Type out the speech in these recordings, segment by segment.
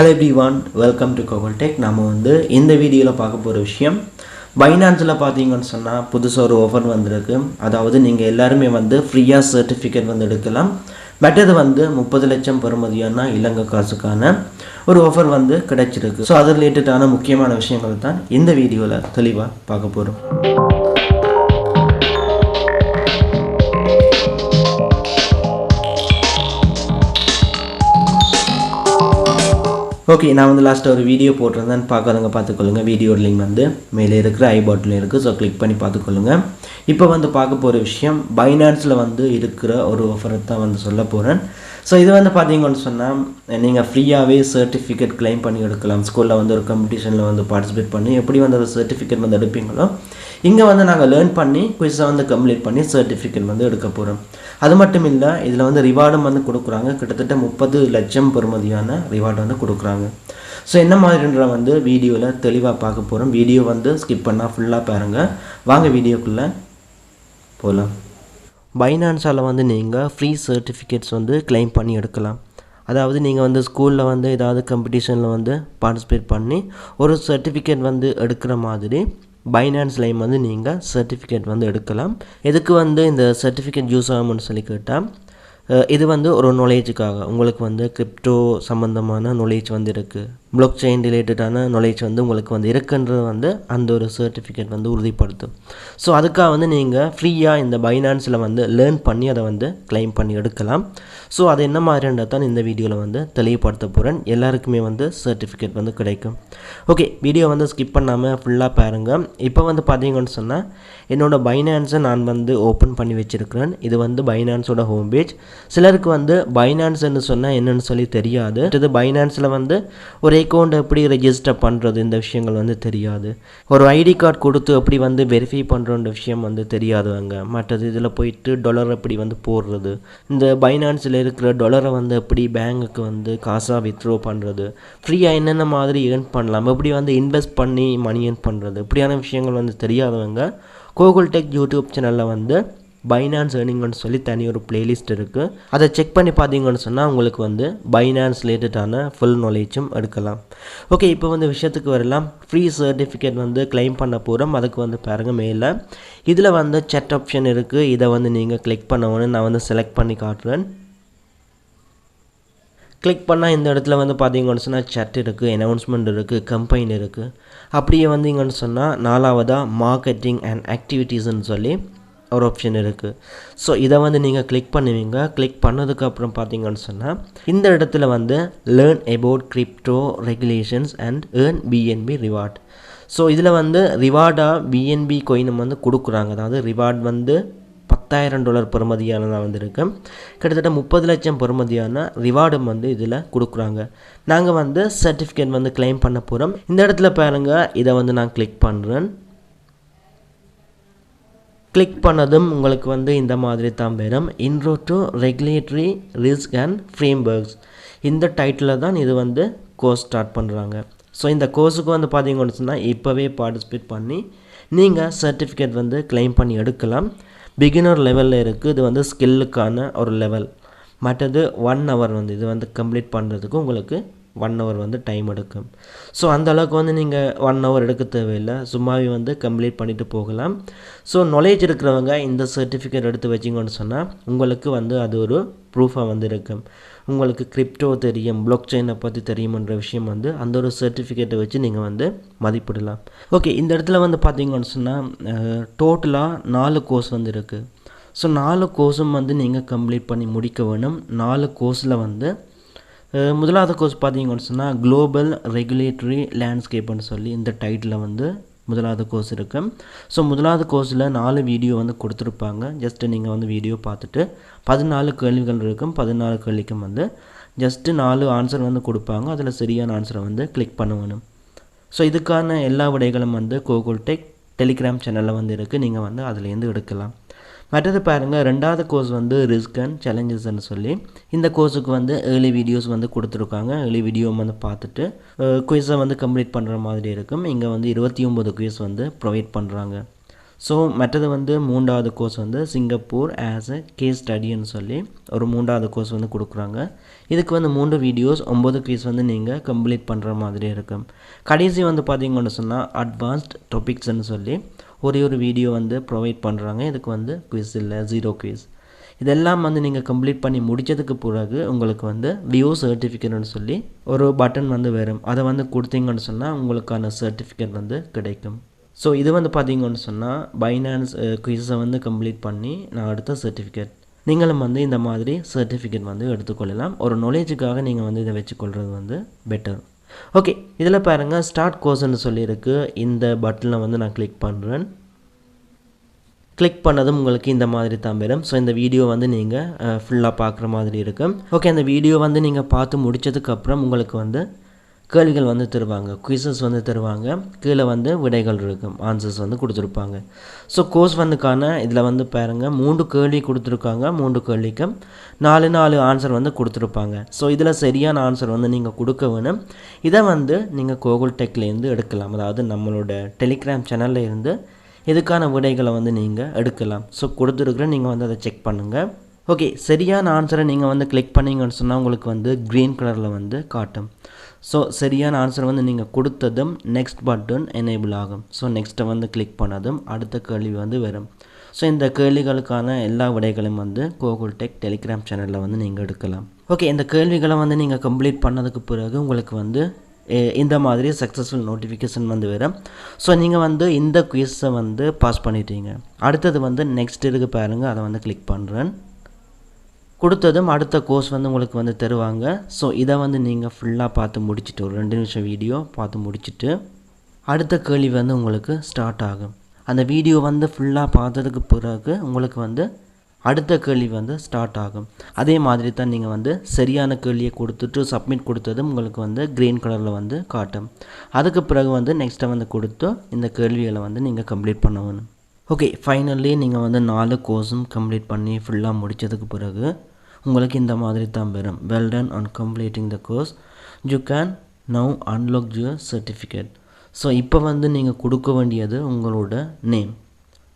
Hello everyone welcome to கோகல் tech நம்ம வந்து இந்த வீடியோவில் பார்க்க போகிற விஷயம் பைனான்ஸில் பார்த்தீங்கன்னு சொன்னால் புதுசாக ஒரு ஆஃபர் வந்திருக்கு. அதாவது நீங்கள் எல்லாருமே வந்து ஃப்ரீயாக சர்டிஃபிகேட் வந்து எடுக்கலாம். மற்றது வந்து முப்பது லட்சம் பெறுமதியான இலங்கை காசுக்கான ஒரு ஆஃபர் வந்து கிடைச்சிருக்கு. ஸோ அது ரிலேட்டடான முக்கியமான விஷயங்கள் தான் இந்த வீடியோவில் தெளிவாக பார்க்க போகிறோம் ஓகே நான் வந்து லாஸ்ட்டாக ஒரு வீடியோ போட்டிருந்தேன். பார்க்காதவங்க பார்த்துக்கொள்ளுங்க. வீடியோ லிங்க் வந்து மேலே இருக்கிற ஐ பாட்டில் இருக்குது ஸோ கிளிக் பண்ணி பார்த்துக்கொள்ளுங்க. இப்போ வந்து பார்க்க போகிற விஷயம் பைனான்ஸில் வந்து இருக்கிற ஒரு ஆஃபரை தான் வந்து சொல்ல போகிறேன் ஸோ இது வந்து பார்த்தீங்கன்னு சொன்னால் நீங்கள் ஃப்ரீயாகவே சர்டிஃபிகேட் க்ளைம் பண்ணி எடுக்கலாம். ஸ்கூலில் வந்து ஒரு காம்படிஷனில் வந்து பார்ட்டிசிபேட் பண்ணி எப்படி வந்து அந்த சர்டிஃபிகேட் வந்து எடுப்பீங்களோ இங்கே வந்து நாங்கள் லேர்ன் பண்ணி குயிஸை வந்து கம்ப்ளீட் பண்ணி சர்டிஃபிகேட் வந்து எடுக்க போகிறோம் அது மட்டும் இல்லை இதில் வந்து ரிவார்டும் வந்து கொடுக்குறாங்க. கிட்டத்தட்ட முப்பது லட்சம் பெறுமதியான ரிவார்டு வந்து கொடுக்குறாங்க. ஸோ என்ன மாதிரின்ற வந்து வீடியோவில் தெளிவாக பார்க்க போகிறோம் வீடியோ வந்து ஸ்கிப் பண்ணால் ஃபுல்லாக பாருங்கள் வாங்க வீடியோக்குள்ளே போகலாம் பைனான்ஸால் வந்து நீங்கள் ஃப்ரீ சர்டிஃபிகேட்ஸ் வந்து கிளைம் பண்ணி எடுக்கலாம். அதாவது நீங்கள் வந்து ஸ்கூலில் வந்து ஏதாவது காம்படிஷனில் வந்து பார்ட்டிசிபேட் பண்ணி ஒரு சர்டிஃபிகேட் வந்து எடுக்கிற மாதிரி பைனான்ஸ் வந்து நீங்கள் சர்டிஃபிகேட் வந்து எடுக்கலாம். எதுக்கு வந்து இந்த சர்டிஃபிகேட் யூஸ் ஆகும்னு சொல்லி கேட்டால் இது வந்து ஒரு நாலேஜுக்காக உங்களுக்கு வந்து கிரிப்டோ சம்மந்தமான நாலேஜ் வந்து இருக்குது பிளாக் செயின் ரிலேட்டடான நாலேஜ் வந்து உங்களுக்கு வந்து இருக்குன்றது வந்து அந்த ஒரு சர்டிஃபிகேட் வந்து உறுதிப்படுத்தும். ஸோ அதுக்காக வந்து நீங்கள் ஃப்ரீயாக இந்த பைனான்ஸில் வந்து லேர்ன் பண்ணி அதை வந்து கிளைம் பண்ணி எடுக்கலாம். ஸோ அது என்ன மாதிரின்றது தான் இந்த வீடியோவில் வந்து தெளிவுபடுத்த போகிறேன் எல்லாருக்குமே வந்து சர்டிஃபிகேட் வந்து கிடைக்கும். ஓகே வீடியோ வந்து ஸ்கிப் பண்ணாமல் ஃபுல்லாக பாருங்கள் இப்போ வந்து பார்த்தீங்கன்னு சொன்னால் என்னோடய பைனான்ஸை நான் வந்து ஓப்பன் பண்ணி வச்சுருக்கிறேன். இது வந்து பைனான்ஸோட ஹோம் பேஜ் சிலருக்கு வந்து பைனான்ஸ்ன்னு சொன்னால் என்னென்னு சொல்லி தெரியாது. இது பைனான்ஸில் வந்து ஒரு அக்கௌண்ட் எப்படி ரெஜிஸ்டர் பண்ணுறது இந்த விஷயங்கள் வந்து தெரியாது. ஒரு ஐடி கார்டு கொடுத்து எப்படி வந்து வெரிஃபை பண்ணுறோன்ற விஷயம் வந்து தெரியாதவங்க மற்றது இதில் போயிட்டு டொலர் எப்படி வந்து போடுறது. இந்த பைனான்ஸில் இருக்கிற டொலரை வந்து எப்படி பேங்குக்கு வந்து காசாக வித்ட்ரோ பண்ணுறது ஃப்ரீயாக என்னென்ன மாதிரி ஏர்ன் பண்ணலாம். எப்படி வந்து இன்வெஸ்ட் பண்ணி மணி ஏர்ன் பண்ணுறது இப்படியான விஷயங்கள் வந்து தெரியாதவங்க கோகுல் டெக் யூடியூப் சேனலில் வந்து பைனான்ஸ் ஏர்னிங்னு சொல்லி தனி ஒரு பிளேலிஸ்ட் இருக்குது அதை செக் பண்ணி பார்த்தீங்கன்னு சொன்னால் உங்களுக்கு வந்து பைனான்ஸ் ரிலேட்டடான ஃபுல் நாலேஜும் எடுக்கலாம். ஓகே இப்போ வந்து விஷயத்துக்கு வரலாம். ஃப்ரீ சர்டிஃபிகேட் வந்து கிளைம் பண்ண போகிறோம் அதுக்கு வந்து பாருங்கள் மேலே இதில் வந்து செட் ஆப்ஷன் இருக்குது இதை வந்து நீங்கள் கிளிக் பண்ணவொன்னு நான் வந்து செலக்ட் பண்ணி காட்டுறேன். கிளிக் பண்ணால் இந்த இடத்துல வந்து பார்த்தீங்கன்னு சொன்னால் சட் இருக்குது அனௌன்ஸ்மெண்ட் இருக்குது கம்பைன் இருக்குது அப்படியே வந்தீங்கன்னு சொன்னால் நாலாவதாக மார்க்கெட்டிங் அண்ட் ஆக்டிவிட்டீஸ்னு சொல்லி ஒரு ஆப்ஷன் இருக்குது ஸோ இதை வந்து நீங்கள் கிளிக் பண்ணுவீங்க. கிளிக் பண்ணதுக்கப்புறம் பார்த்தீங்கன்னு சொன்னால் இந்த இடத்துல வந்து learn about crypto regulations and earn BNB reward so இதில் வந்து ரிவார்டாக பிஎன்பி கொயினும் வந்து கொடுக்குறாங்க. அதாவது ரிவார்ட் வந்து பத்தாயிரம் டாலர் பெறுமதியானதாக வந்திருக்கு. கிட்டத்தட்ட முப்பது லட்சம் பெறுமதியான ரிவார்டும் வந்து இதில் கொடுக்குறாங்க. நாங்கள் வந்து சர்டிஃபிகேட் வந்து கிளைம் பண்ண போகிறோம் இந்த இடத்துல பாருங்கள் இதை வந்து நான் கிளிக் பண்ணுறேன் கிளிக் பண்ணதும் உங்களுக்கு வந்து இந்த மாதிரி தான் வரும். Intro to regulatory risk and frameworks இந்த டைட்டில் தான் இது வந்து கோர்ஸ் ஸ்டார்ட் பண்ணுறாங்க ஸோ இந்த கோர்ஸுக்கு வந்து பார்த்தீங்கன்னு சொன்னால் இப்போவே பார்ட்டிசிபேட் பண்ணி நீங்கள் சர்டிஃபிகேட் வந்து கிளைம் பண்ணி எடுக்கலாம். பிகினர் லெவலில் இருக்குது இது வந்து ஸ்கில்லுக்கான ஒரு லெவல் மற்றது ஒன் ஹவர் வந்து இது வந்து கம்ப்ளீட் பண்ணுறதுக்கு உங்களுக்கு ஒன் ஹவர் வந்து டைம் எடுக்கும். ஸோ அந்த அளவுக்கு வந்து நீங்கள் ஒன் ஹவர் எடுக்க தேவையில்லை. சும்மாவே வந்து கம்ப்ளீட் பண்ணிவிட்டு போகலாம். ஸோ நாலேஜ் இருக்கிறவங்க இந்த சர்டிஃபிகேட் எடுத்து வச்சிங்கன்னு சொன்னால் உங்களுக்கு வந்து அது ஒரு ப்ரூஃபாக வந்து இருக்கும் உங்களுக்கு கிரிப்டோ தெரியும் பிளாக் செயினை பற்றி தெரியுமன்ற விஷயம் வந்து அந்த ஒரு சர்டிஃபிகேட்டை வச்சு நீங்கள் வந்து மதிப்பிடலாம். ஓகே இந்த இடத்துல வந்து பார்த்தீங்கன்னு சொன்னால் டோட்டலாக நாலு கோர்ஸ் வந்து இருக்குது ஸோ நாலு கோர்ஸும் வந்து நீங்கள் கம்ப்ளீட் பண்ணி முடிக்க வேணும். நாலு கோர்ஸில் வந்து முதலாவது கோர்ஸ் பார்த்தீங்கன்னு சொன்னால் குளோபல் ரெகுலேட்டரி லேண்ட்ஸ்கேப்னு சொல்லி இந்த டைட்டில் வந்து முதலாவது கோர்ஸ் இருக்குது ஸோ முதலாவது கோர்ஸில் நாலு வீடியோ வந்து கொடுத்துருப்பாங்க. ஜஸ்ட்டு நீங்கள் வந்து வீடியோ பார்த்துட்டு பதினாலு கேள்விகள் இருக்கும். பதினாலு கேள்விக்கும் வந்து ஜஸ்ட்டு நாலு ஆன்சர் வந்து கொடுப்பாங்க. அதில் சரியான ஆன்சரை வந்து கிளிக் பண்ணணும். ஸோ இதுக்கான எல்லா விடைகளும் வந்து கோகுல் டெக் டெலிகிராம் சேனலில் வந்து இருக்குது நீங்கள் வந்து அதுலேருந்து எடுக்கலாம். மற்றது பாருங்கள் ரெண்டாவது கோர்ஸ் வந்து ரிஸ்க் அண்ட் சேலஞ்சஸ்ன்னு சொல்லி. இந்த கோர்ஸுக்கு வந்து ஏர்லி வீடியோஸ் வந்து கொடுத்துருக்காங்க. ஏர்லி வீடியோ வந்து பார்த்துட்டு குயிஸை வந்து கம்ப்ளீட் பண்ணுற மாதிரி இருக்கும். இங்கே வந்து இருபத்தி ஒம்பது குயிஸ் வந்து ப்ரொவைட் பண்ணுறாங்க ஸோ மற்றது வந்து மூன்றாவது கோர்ஸ் வந்து சிங்கப்பூர் ஆஸ் அ கேஸ் ஸ்டடின்னு சொல்லி ஒரு மூன்றாவது கோர்ஸ் வந்து கொடுக்குறாங்க. இதுக்கு வந்து மூன்று வீடியோஸ் ஒம்பது கேஸ் வந்து நீங்கள் கம்ப்ளீட் பண்ணுற மாதிரி இருக்கும். கடைசி வந்து பார்த்தீங்கன்னு சொன்னால் அட்வான்ஸ்ட் டாபிக்ஸ்ன்னு சொல்லி ஒரே ஒரு வீடியோ வந்து ப்ரொவைட் பண்ணுறாங்க இதுக்கு வந்து குவிஸ் இல்லை ஜீரோ குவிஸ் இதெல்லாம் வந்து நீங்கள் கம்ப்ளீட் பண்ணி முடித்ததுக்கு பிறகு உங்களுக்கு வந்து வியூ சர்டிஃபிகேட்னு சொல்லி ஒரு பட்டன் வந்து வரும். அதை வந்து கொடுத்தீங்கன்னு சொன்னால் உங்களுக்கான சர்டிஃபிகேட் வந்து கிடைக்கும். ஸோ இது வந்து பார்த்தீங்கன்னு சொன்னால் பைனான்ஸ் குயிஸை வந்து கம்ப்ளீட் பண்ணி நான் அடுத்த சர்டிஃபிகேட் நீங்களும் வந்து இந்த மாதிரி சர்டிஃபிகேட் வந்து எடுத்துக்கொள்ளலாம். ஒரு நாலேஜுக்காக நீங்கள் வந்து இதை வச்சுக்கொள்கிறது வந்து பெட்டர் ஓகே இதில் பாருங்கள் ஸ்டார்ட் கோர்ஸ்னு சொல்லியிருக்கு. இந்த பட்டனில் வந்து நான் கிளிக் பண்ணுறேன் கிளிக் பண்ணதும் உங்களுக்கு இந்த மாதிரி தான் வரும். ஸோ இந்த வீடியோ வந்து நீங்கள் ஃபுல்லாக பார்க்குற மாதிரி இருக்கும். ஓகே அந்த வீடியோ வந்து நீங்கள் பார்த்து முடித்ததுக்கப்புறம் உங்களுக்கு வந்து கேள்விகள் வந்து தருவாங்க. குவிசஸ் வந்து தருவாங்க. கீழே வந்து விடைகள் இருக்கும். ஆன்சர்ஸ் வந்து கொடுத்துருப்பாங்க. ஸோ கோர்ஸ் வந்துக்கான இதில் வந்து பாருங்கள் மூன்று கேள்வி கொடுத்துருக்காங்க. மூன்று கேள்விக்கும் நாலு நாலு ஆன்சர் வந்து கொடுத்துருப்பாங்க. ஸோ இதில் சரியான ஆன்சர் வந்து நீங்கள் கொடுக்க வேணும். இதை வந்து நீங்கள் கோகுல் டெக்லேருந்து எடுக்கலாம். அதாவது நம்மளோட டெலிகிராம் சேனலில் இருந்து இதுக்கான விடைகளை வந்து நீங்கள் எடுக்கலாம். ஸோ கொடுத்துருக்குற நீங்கள் வந்து அதை செக் பண்ணுங்கள் ஓகே சரியான ஆன்சரை நீங்கள் வந்து கிளிக் பண்ணீங்கன்னு சொன்னால் உங்களுக்கு வந்து க்ரீன் கலரில் வந்து காட்டும். ஸோ சரியான ஆன்சர் வந்து நீங்கள் கொடுத்ததும் நெக்ஸ்ட் பட்டன் எனேபிள் ஆகும். ஸோ நெக்ஸ்ட்டை வந்து கிளிக் பண்ணதும் அடுத்த கேள்வி வந்து வரும். ஸோ இந்த கேள்விகளுக்கான எல்லா விடைகளும் வந்து கோகுல் டெக் டெலிகிராம் சேனலில் வந்து நீங்கள் எடுக்கலாம். ஓகே இந்த கேள்விகளை வந்து நீங்கள் கம்ப்ளீட் பண்ணதுக்கு பிறகு உங்களுக்கு வந்து இந்த மாதிரி சக்ஸஸ்ஃபுல் நோட்டிஃபிகேஷன் வந்து வரும். ஸோ நீங்கள் வந்து இந்த குயிஸை வந்து பாஸ் பண்ணிட்டீங்க. அடுத்தது வந்து நெக்ஸ்ட் இதுக்கு பாருங்கள் அதை வந்து கிளிக் பண்ணுறேன் கொடுத்ததும் அடுத்த கோர்ஸ் வந்து உங்களுக்கு வந்து தருவாங்க. ஸோ இதை வந்து நீங்கள் ஃபுல்லாக பார்த்து முடிச்சுட்டு ஒரு ரெண்டு நிமிஷம் வீடியோ பார்த்து முடிச்சுட்டு அடுத்த கேள்வி வந்து உங்களுக்கு ஸ்டார்ட் ஆகும். அந்த வீடியோ வந்து ஃபுல்லாக பார்த்ததுக்கு பிறகு உங்களுக்கு வந்து அடுத்த கேள்வி வந்து ஸ்டார்ட் ஆகும். அதே மாதிரி தான் நீங்கள் வந்து சரியான கேள்வியை கொடுத்துட்டு சப்மிட் கொடுத்ததும் உங்களுக்கு வந்து க்ரீன் கலரில் வந்து காட்டும். அதுக்கு பிறகு வந்து நெக்ஸ்ட்டை வந்து கொடுத்து இந்த கேள்விகளை வந்து நீங்கள் கம்ப்ளீட் பண்ணணும். ஓகே ஃபைனல்லி நீங்கள் வந்து நாலு கோர்ஸும் கம்ப்ளீட் பண்ணி ஃபுல்லாக முடித்ததுக்கு பிறகு உங்களுக்கு இந்த மாதிரி தான் வரும். Well done on completing the course you can now unlock your certificate so இப்போ வந்து நீங்கள் கொடுக்க வேண்டியது உங்களோட நேம்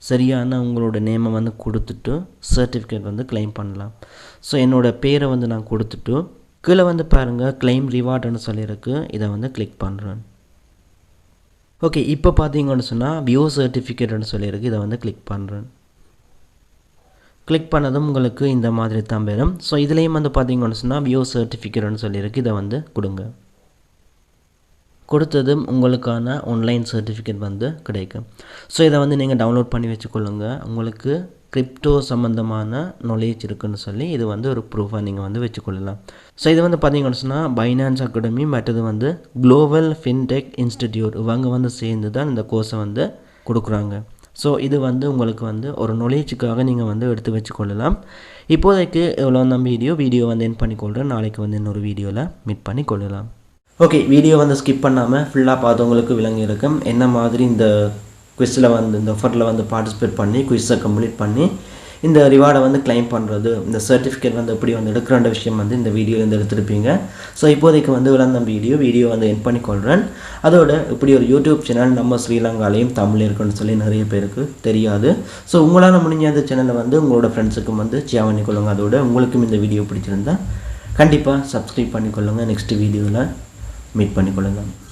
சரியான உங்களோட நேமை வந்து கொடுத்துட்டு சர்டிஃபிகேட் வந்து கிளைம் பண்ணலாம். ஸோ என்னோடய பேரை வந்து நான் கொடுத்துட்டு கீழே வந்து பாருங்கள் கிளைம் ரிவார்டுன்னு சொல்லியிருக்கு. இதை வந்து கிளிக் பண்ணுறேன் ஓகே இப்போ பார்த்தீங்கன்னு சொன்னால் வியூ சர்டிஃபிகேட்னு சொல்லியிருக்கு. இதை வந்து கிளிக் பண்ணுறேன் கிளிக் பண்ணதும் உங்களுக்கு இந்த மாதிரி தான் வரும். ஸோ இதுலேயும் வந்து பார்த்தீங்கன்னு சொன்னால் வியூ சர்டிஃபிகேட்னு சொல்லியிருக்கு. இதை வந்து கொடுங்க. கொடுத்ததும் உங்களுக்கான ஆன்லைன் சர்டிஃபிகேட் வந்து கிடைக்கும். ஸோ இதை வந்து நீங்கள் டவுன்லோட் பண்ணி வச்சுக்கொள்ளுங்க. உங்களுக்கு கிரிப்டோ சம்மந்தமான நாலேஜ் இருக்குன்னு சொல்லி இது வந்து ஒரு ப்ரூஃபாக நீங்கள் வந்து வச்சுக்கொள்ளலாம். ஸோ இது வந்து பார்த்தீங்கன்னு சொன்னால் பைனான்ஸ் அகாடமி மற்றது வந்து குளோபல் ஃபின்டெக் இன்ஸ்டிடியூட் இவங்க வந்து சேர்ந்து தான் இந்த கோர்ஸை வந்து கொடுக்குறாங்க. ஸோ இது வந்து உங்களுக்கு வந்து ஒரு நாலேஜுக்காக நீங்கள் வந்து எடுத்து வச்சுக்கொள்ளலாம். இப்போதைக்கு இவ்வளோ தான் வீடியோ வீடியோ வந்து என் பண்ணிக்கொள்கிறேன் நாளைக்கு வந்து இன்னொரு வீடியோவில் மீட் பண்ணி கொள்ளலாம் ஓகே வீடியோ வந்து ஸ்கிப் பண்ணாமல் ஃபுல்லாக பார்த்தவங்களுக்கு விளங்கி இருக்கும். என்ன மாதிரி இந்த குவிஸில் வந்து இந்த ஆஃபரில் வந்து பார்ட்டிசிபேட் பண்ணி குவிஸை கம்ப்ளீட் பண்ணி இந்த ரிவார்டை வந்து கிளைம் பண்ணுறது இந்த சர்டிஃபிகேட் வந்து எப்படி வந்து எடுக்கிற விஷயம் வந்து இந்த வீடியோ வந்து எடுத்திருப்பீங்க. ஸோ இப்போதைக்கு வந்து விளந்த வீடியோ வீடியோ வந்து என் பண்ணிக்கொள்கிறேன் அதோட இப்படி ஒரு யூடியூப் சேனல் நம்ம ஸ்ரீலங்காலையும் தமிழ் இருக்குன்னு சொல்லி நிறைய பேருக்கு தெரியாது. ஸோ உங்களால் முடிஞ்ச அந்த சேனலை வந்து உங்களோட ஃப்ரெண்ட்ஸுக்கும் வந்து ஷேர் பண்ணிக்கொள்ளுங்க. அதோட உங்களுக்கும் இந்த வீடியோ பிடிச்சிருந்தா கண்டிப்பாக சப்ஸ்கிரைப் பண்ணிக்கொள்ளுங்கள் நெக்ஸ்ட் வீடியோவில் மீட் பண்ணிக்கொள்ளுங்கள்